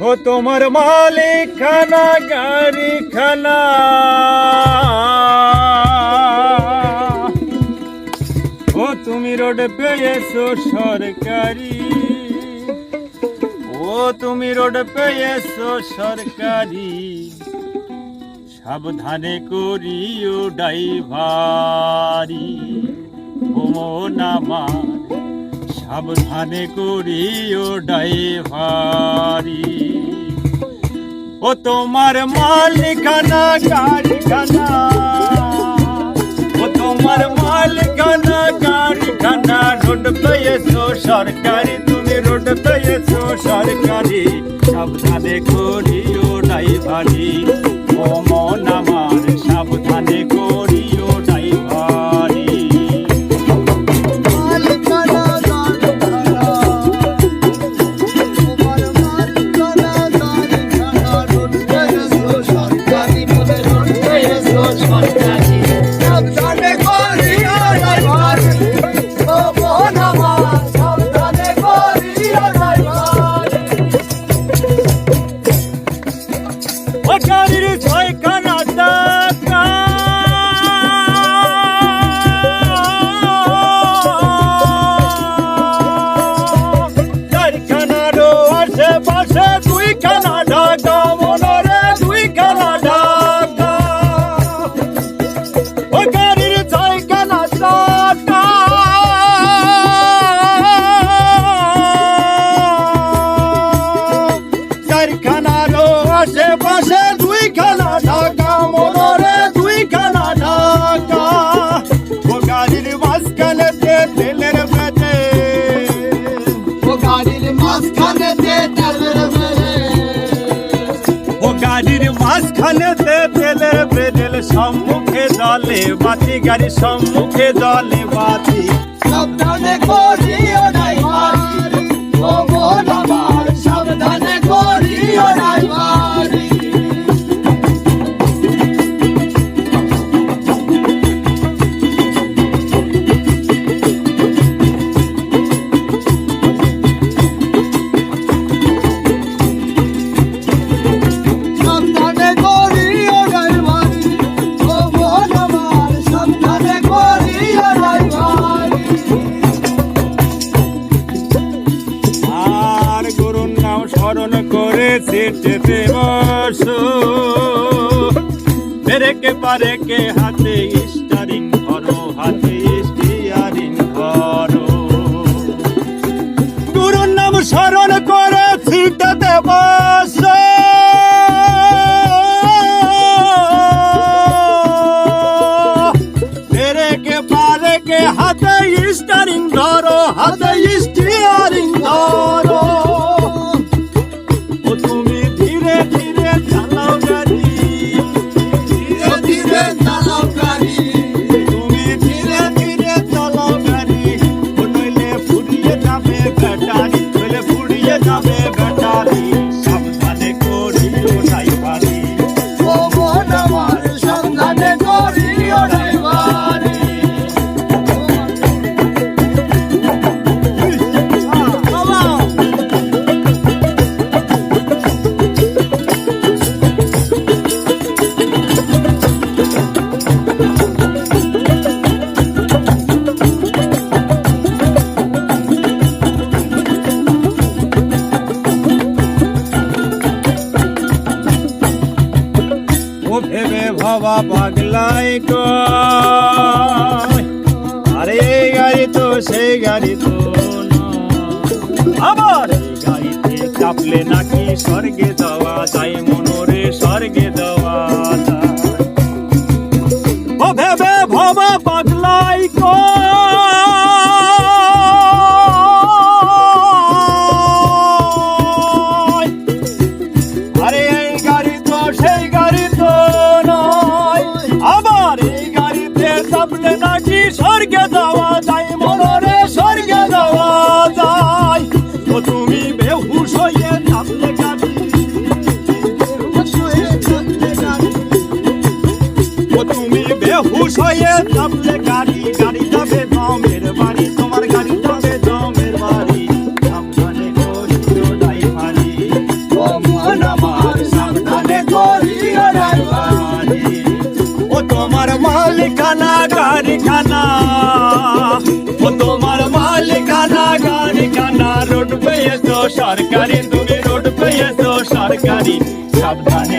ও তোমার মালিক খানা গাড়ি খানা ও তুমি রোড পেয়েছ সরকারি। ও তুমি রোড পেয়েছ সরকারি। সাবধানে করিও ডাইভারি ও আমার সাবধানে করিও ডাইভারি। ও তোমার মালিকানা গাড়িখানা ও তোমার মালিকানা গাড়িখানা রোড পেয়েছ সরকারি, তুমি রোড পেয়েছ সরকারি। সাবধানে করিও ডাইভারি। চারখানারও আশেপাশে দুইখানা ঢাকা মনরে দুইখানা ঢাকা। ও গাড়ির মাঝখানেতে তেলের বেটে ও গাড়ির মাঝখানে তেলের মেরে ও গাড়ির মাঝখানেতে তেলের বেটেল সম্মুখে জলে বাতি গাড়ির সম্মুখে জলে বাতি। সাবধানে করিও সিটেতে বসো পেরেকে পারে কে হাতে স্টারিং ধরো হাতে স্টিয়ারিং ধরো গুরুর নাম স্মরণ করে সিটেতে বসো ভেবে ভাবা পাগলাই আরে এই গাড়ি তো, সেই গাড়ি তো। আবার এই গাড়িতে চাপলে নাকি স্বর্গে যাওয়া যায় মনোরে বেহুশ হয়ে চাপলে গাড়ি গাড়ি যাবে জমের বাড়ি, তোমার গাড়ি যাবে জমের বাড়ি। সাবধানে করিও ড্রাইভারি। ও মন আমার সাবধানে করিও ড্রাইভারি। ও তোমার মালিকানা গাড়িখানা, ও তোমার মালিকানা গাড়িখানা। রোড পেয়েছ সরকারি তুমি রোড পেয়েছ সরকারি। সাবধানে